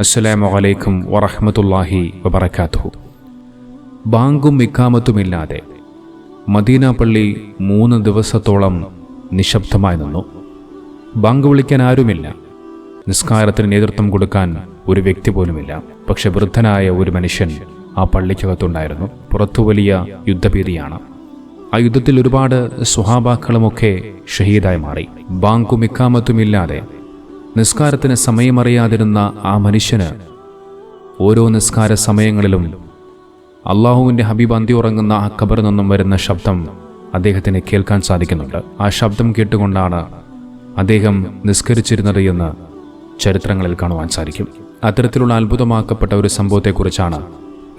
അസ്സലാമു അലൈക്കും വറഹ്മത്തുള്ളാഹി വബറകാതുഹു. ബാങ്കും ഇക്കാമത്തുമില്ലാതെ മദീന പള്ളി മൂന്ന് ദിവസത്തോളം നിശബ്ദമായി നിന്നു. ബാങ്ക് വിളിക്കാൻ ആരുമില്ല. നിസ്കാരത്തിന് നേതൃത്വം കൊടുക്കാൻ ഒരു വ്യക്തി പോലുമില്ല. പക്ഷെ വൃദ്ധനായ ഒരു മനുഷ്യൻ ആ പള്ളിക്കകത്തുണ്ടായിരുന്നു. പുറത്തു വലിയ യുദ്ധഭീതിയാണ്. ആ യുദ്ധത്തിൽ ഒരുപാട് സുഹാബാക്കളുമൊക്കെ ഷഹീദായി മാറി. ബാങ്കും ഇക്കാമത്തുമില്ലാതെ നിസ്കാരത്തിന് സമയമറിയാതിരുന്ന ആ മനുഷ്യന് ഓരോ നിസ്കാര സമയങ്ങളിലും അള്ളാഹുവിന്റെ ഹബീബ് അന്തി ഉറങ്ങുന്ന ആ ഖബറിൽ നിന്നും വരുന്ന ശബ്ദം അദ്ദേഹത്തിന് കേൾക്കാൻ സാധിക്കുന്നുണ്ട്. ആ ശബ്ദം കേട്ടുകൊണ്ടാണ് അദ്ദേഹം നിസ്കരിച്ചിരുന്നത് എന്ന് ചരിത്രങ്ങളിൽ കാണുവാൻ സാധിക്കും. അത്തരത്തിലുള്ള അത്ഭുതമാക്കപ്പെട്ട ഒരു സംഭവത്തെക്കുറിച്ചാണ്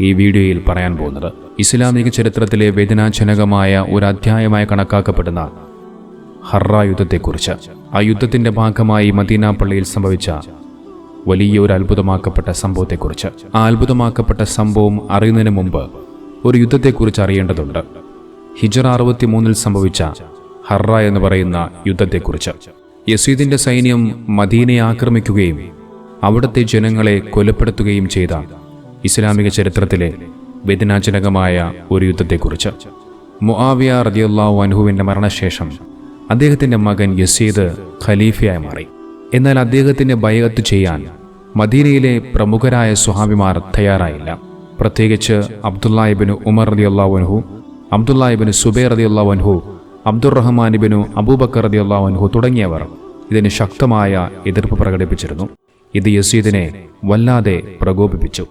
ഈ വീഡിയോയിൽ പറയാൻ പോകുന്നത്. ഇസ്ലാമിക ചരിത്രത്തിലെ വേദനാജനകമായ ഒരു അധ്യായമായി കണക്കാക്കപ്പെടുന്ന ഹർറ യുദ്ധത്തെക്കുറിച്ച്. ആ യുദ്ധത്തിന്റെ ഭാഗമായി മദീന പള്ളിയിൽ സംഭവിച്ച വലിയ ഒരു അത്ഭുതമാക്കപ്പെട്ട സംഭവത്തെക്കുറിച്ച്. ആ അത്ഭുതമാക്കപ്പെട്ട സംഭവം അറിയുന്നതിന് മുമ്പ് ഒരു യുദ്ധത്തെക്കുറിച്ച് അറിയേണ്ടതുണ്ട്. ഹിജറ അറുപത്തി മൂന്നിൽ സംഭവിച്ച ഹർറ എന്ന് പറയുന്ന യുദ്ധത്തെക്കുറിച്ച്. യസീദിന്റെ സൈന്യം മദീനയെ ആക്രമിക്കുകയും അവിടുത്തെ ജനങ്ങളെ കൊലപ്പെടുത്തുകയും ചെയ്ത ഇസ്ലാമിക ചരിത്രത്തിലെ വേദനാജനകമായ ഒരു യുദ്ധത്തെക്കുറിച്ച്. മുആവിയ റതിയുള്ള അൻഹുവിന്റെ മരണശേഷം അദ്ദേഹത്തിന്റെ മകൻ യസീദ് ഖലീഫയായി മാറി. എന്നാൽ അദ്ദേഹത്തിന്റെ ബയത്ത് ചെയ്യാൻ മദീനയിലെ പ്രമുഖരായ സുഹാബിമാർ തയ്യാറായില്ല. പ്രത്യേകിച്ച് അബ്ദുല്ലാഹിബിന് ഉമർ റദിയുള്ളാഹു അൻഹു അബ്ദുല്ലാഹിബിന് സുബൈർ അൻഹു അബ്ദുറഹ്മാനിബിനു അബൂബക്കർ റദിയുള്ളാഹു അൻഹു തുടങ്ങിയവർ ഇതിന് ശക്തമായ എതിർപ്പ് പ്രകടിപ്പിച്ചിരുന്നു. ഇത് യസീദിനെ വല്ലാതെ പ്രകോപിപ്പിച്ചു.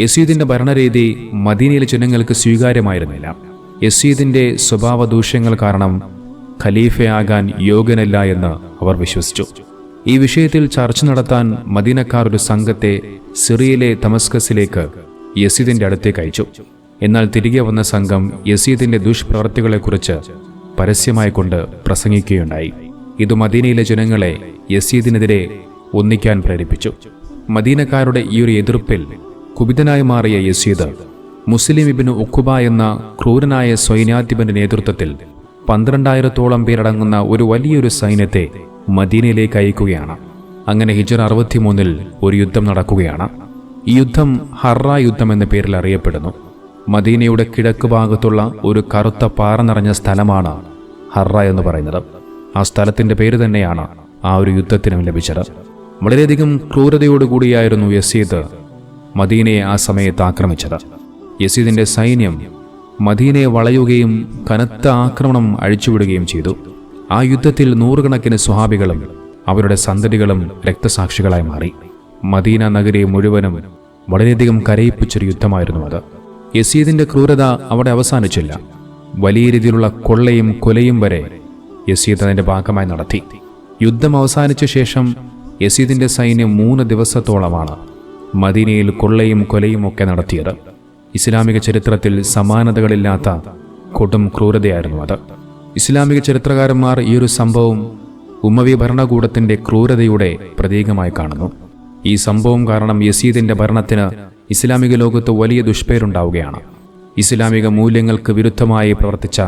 യസീദിന്റെ ഭരണരീതി മദീനയിലെ ജനങ്ങൾക്ക് സ്വീകാര്യമായിരുന്നില്ല. യസീദിന്റെ സ്വഭാവ ദൂഷ്യങ്ങൾ കാരണം ഖലീഫയാകാൻ യോഗ്യനല്ല എന്ന് അവർ വിശ്വസിച്ചു. ഈ വിഷയത്തിൽ ചർച്ച നടത്താൻ മദീനക്കാർ ഒരു സംഘത്തെ സിറിയയിലെ തമസ്കസിലേക്ക് യസീദിന്റെ അടുത്തേക്ക് അയച്ചു. എന്നാൽ തിരികെ വന്ന സംഘം യസീദിന്റെ ദുഷ്പ്രവർത്തികളെക്കുറിച്ച് പരസ്യമായി കൊണ്ട് പ്രസംഗിക്കുകയുണ്ടായി. ഇത് മദീനയിലെ ജനങ്ങളെ യസീദിനെതിരെ ഒന്നിക്കാൻ പ്രേരിപ്പിച്ചു. മദീനക്കാരുടെ ഈ ഒരു എതിർപ്പിൽ കുപിതനായി മാറിയ യസീദ് മുസ്ലിം ഇബിന് ഉഖുബ എന്ന ക്രൂരനായ സൈന്യാധിപന്റെ നേതൃത്വത്തിൽ പന്ത്രണ്ടായിരത്തോളം പേരടങ്ങുന്ന ഒരു വലിയൊരു സൈന്യത്തെ മദീനയിലേക്ക് അയക്കുകയാണ്. അങ്ങനെ ഹിജർ അറുപത്തിമൂന്നിൽ ഒരു യുദ്ധം നടക്കുകയാണ്. ഈ യുദ്ധം ഹർറ യുദ്ധം എന്ന പേരിൽ അറിയപ്പെടുന്നു. മദീനയുടെ കിഴക്ക് ഭാഗത്തുള്ള ഒരു കറുത്ത പാറ നിറഞ്ഞ സ്ഥലമാണ് ഹർറ എന്ന് പറയുന്നത്. ആ സ്ഥലത്തിന്റെ പേര് തന്നെയാണ് ആ ഒരു യുദ്ധത്തിനും ലഭിച്ചത്. വളരെയധികം ക്രൂരതയോടുകൂടിയായിരുന്നു യസീദ് മദീനയെ ആ സമയത്ത് ആക്രമിച്ചത്. യസീദിന്റെ സൈന്യം മദീനയെ വളയുകയും കനത്ത ആക്രമണം അഴിച്ചുവിടുകയും ചെയ്തു. ആ യുദ്ധത്തിൽ നൂറുകണക്കിന് സ്വഹാബികളും അവരുടെ സന്തതികളും രക്തസാക്ഷികളായി മാറി. മദീന നഗരി മുഴുവനും വളരെയധികം കരയിപ്പിച്ചൊരു യുദ്ധമായിരുന്നു അത്. യസീദിന്റെ ക്രൂരത അവിടെ അവസാനിച്ചില്ല. വലിയ രീതിയിലുള്ള കൊള്ളയും കൊലയും വരെ യസീദ് അതിന്റെ ഭാഗമായി നടത്തി. യുദ്ധം അവസാനിച്ച ശേഷം യസീദിന്റെ സൈന്യം മൂന്ന് ദിവസത്തോളമാണ് മദീനയിൽ കൊള്ളയും കൊലയും ഒക്കെ നടത്തിയത്. ഇസ്ലാമിക ചരിത്രത്തിൽ സമാനതകളില്ലാത്ത കൊടും ക്രൂരതയായിരുന്നു അത്. ഇസ്ലാമിക ചരിത്രകാരന്മാർ ഈ ഒരു സംഭവം ഉമ്മവി ഭരണകൂടത്തിന്റെ ക്രൂരതയുടെ പ്രതീകമായി കാണുന്നു. ഈ സംഭവം കാരണം യസീദിന്റെ ഭരണത്തിന് ഇസ്ലാമിക ലോകത്ത് വലിയ ദുഷ്പേരുണ്ടാവുകയാണ്. ഇസ്ലാമിക മൂല്യങ്ങൾക്ക് വിരുദ്ധമായി പ്രവർത്തിച്ച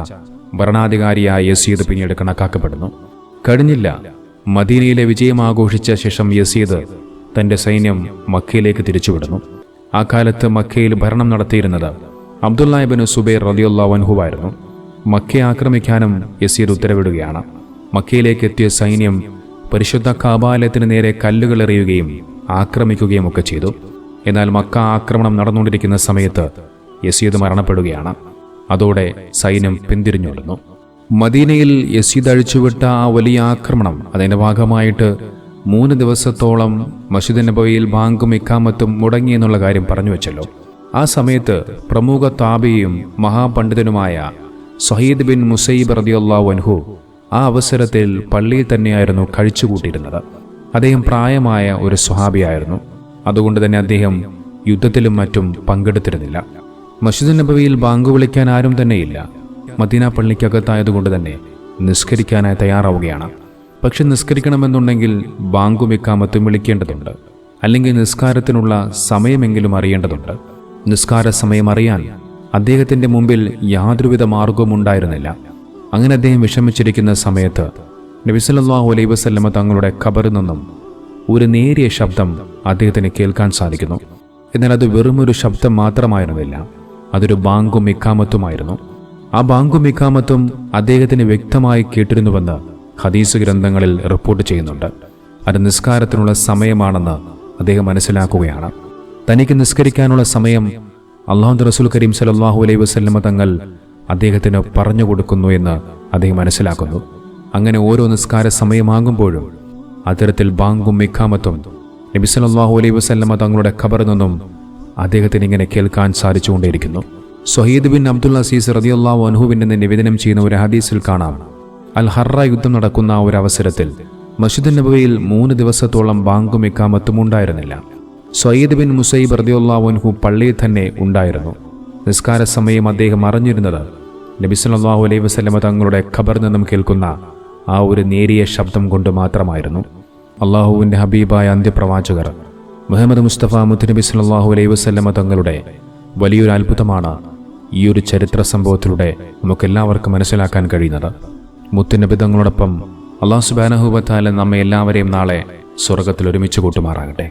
ഭരണാധികാരിയായ യസീദ് പിന്നീട് കണക്കാക്കപ്പെടുന്നു. കഴിഞ്ഞില്ല. മദീനയിലെ വിജയം ആഘോഷിച്ച ശേഷം യസീദ് തന്റെ സൈന്യം മക്കയിലേക്ക് തിരിച്ചുവിടുന്നു. ആ കാലത്ത് മക്കയിൽ ഭരണം നടത്തിയിരുന്നത് അബ്ദുല്ലാഹിബിന് സുബൈർ റലിയുള്ള വൻഹുവായിരുന്നു മക്കയെ ആക്രമിക്കാനും യസീദ് ഉത്തരവിടുകയാണ്. മക്കയിലേക്ക് എത്തിയ സൈന്യം പരിശുദ്ധ കാബാലയത്തിന് നേരെ കല്ലുകൾ എറിയുകയും ആക്രമിക്കുകയും ഒക്കെ ചെയ്തു. എന്നാൽ മക്ക ആക്രമണം നടന്നുകൊണ്ടിരിക്കുന്ന സമയത്ത് യസീദ് മരണപ്പെടുകയാണ്. അതോടെ സൈന്യം പിന്തിരിഞ്ഞോടുന്നു. മദീനയിൽ യസീദ് അഴിച്ചുവിട്ട ആ വലിയ ആക്രമണം അതിന്റെ ഭാഗമായിട്ട് മൂന്ന് ദിവസത്തോളം മസ്ജിദ് നബോയിൽ ബാങ്കും ഇക്കാമത്തും മുടങ്ങി എന്നുള്ള കാര്യം പറഞ്ഞു വെച്ചല്ലോ. ആ സമയത്ത് പ്രമുഖ താബിയും മഹാപണ്ഡിതനുമായ സഹീദ് ബിൻ മുസൈബ് റദിയുള്ള വൻഹു ആ അവസരത്തിൽ പള്ളിയിൽ തന്നെയായിരുന്നു കഴിച്ചുകൂട്ടിയിരുന്നത്. അദ്ദേഹം പ്രായമായ ഒരു സ്വഹാബിയായിരുന്നു. അതുകൊണ്ട് തന്നെ അദ്ദേഹം യുദ്ധത്തിലും മറ്റും പങ്കെടുത്തിരുന്നില്ല. മസ്ജിദ് നബവിയിൽ ബാങ്ക് വിളിക്കാൻ ആരും തന്നെയില്ല. മദീന പള്ളിക്കകത്തായതുകൊണ്ട് തന്നെ നിസ്കരിക്കാനായി തയ്യാറാവുകയാണ്. പക്ഷെ നിസ്കരിക്കണമെന്നുണ്ടെങ്കിൽ ബാങ്കും ഇക്കാമത്തും വിളിക്കേണ്ടതുണ്ട്. അല്ലെങ്കിൽ നിസ്കാരത്തിനുള്ള സമയമെങ്കിലും അറിയേണ്ടതുണ്ട്. നിസ്കാര സമയം അറിയാൻ അദ്ദേഹത്തിന്റെ മുമ്പിൽ യാതൊരുവിധ മാർഗവും ഉണ്ടായിരുന്നില്ല അങ്ങനെ അദ്ദേഹം വിഷമിച്ചിരിക്കുന്ന സമയത്ത് നബിസലല്ലാഹു അലൈ വസല്ലമ തങ്ങളുടെ ഖബറിൽ നിന്നും ഒരു നേരിയ ശബ്ദം അദ്ദേഹത്തിന് കേൾക്കാൻ സാധിക്കുന്നു. എന്നാൽ അത് വെറുമൊരു ശബ്ദം മാത്രമായിരുന്നില്ല. അതൊരു ബാങ്കും ഇക്കാമത്തുമായിരുന്നു ആ ബാങ്കും ഇക്കാമത്തും അദ്ദേഹത്തിന് വ്യക്തമായി കേട്ടിരുന്നുവെന്ന് ഹദീസ് ഗ്രന്ഥങ്ങളിൽ റിപ്പോർട്ട് ചെയ്യുന്നുണ്ട്. അത് നിസ്കാരത്തിനുള്ള സമയമാണെന്ന് അദ്ദേഹം മനസ്സിലാക്കുകയാണ്. തനിക്ക് നിസ്കരിക്കാനുള്ള സമയം അള്ളാഹു റസൂൽ കരീം സലാഹു അലൈഹി വസല്ലമ തങ്ങൾ അദ്ദേഹത്തിന് പറഞ്ഞു കൊടുക്കുന്നു എന്ന് അദ്ദേഹം മനസ്സിലാക്കുന്നു. അങ്ങനെ ഓരോ നിസ്കാര സമയമാകുമ്പോഴും അത്തരത്തിൽ ബാങ്കും മിഖാമത്തും നബി സല്ലല്ലാഹു അലൈഹി വസല്ലമ തങ്ങളുടെ ഖബറിൽ നിന്നും അദ്ദേഹത്തിന് ഇങ്ങനെ കേൾക്കാൻ സാധിച്ചുകൊണ്ടേയിരിക്കുന്നു. സൊഹീദ് ബിൻ അബ്ദുൽ അസീസ് റതിയുള്ള അൻഹുവിന്റെ നിവേദനം ചെയ്യുന്ന ഒരു ഹദീസിൽ കാണാം. അൽ ഹറ യുദ്ധം നടക്കുന്ന ഒരു അവസരത്തിൽ മസ്ജിദ് നബവിയിൽ മൂന്ന് ദിവസത്തോളം ബാങ്കും ഇക്കാമത്തും ഉണ്ടായിരുന്നില്ല. സയ്യിദ് ബിൻ മുസൈബ് റദിയുള്ളാഹുൻഹു പള്ളിയിൽ തന്നെ ഉണ്ടായിരുന്നു. നിസ്കാര സമയം അദ്ദേഹം അറിഞ്ഞിരുന്നത് നബി സല്ലല്ലാഹു അലൈഹി വസല്ലമ തങ്ങളുടെ ഖബർ നിന്നും കേൾക്കുന്ന ആ ഒരു നേരിയ ശബ്ദം കൊണ്ട് മാത്രമായിരുന്നു. അള്ളാഹുവിന്റെ ഹബീബായ അന്ത്യപ്രവാചകർ മുഹമ്മദ് മുസ്തഫ മുത്തുനബി സല്ലല്ലാഹു അലൈഹി വസല്ലമ തങ്ങളുടെ വലിയൊരു അത്ഭുതമാണ് ഈ ഒരു ചരിത്ര സംഭവത്തിലൂടെ നമുക്കെല്ലാവർക്കും മനസ്സിലാക്കാൻ കഴിയുന്നത്. മുത്തുനബി തങ്ങളോടൊപ്പം അള്ളാഹു സുബാനഹുബത്താല നമ്മെ എല്ലാവരെയും നാളെ സ്വർഗത്തിൽ ഒരുമിച്ച് കൂട്ടുമാറാകട്ടെ.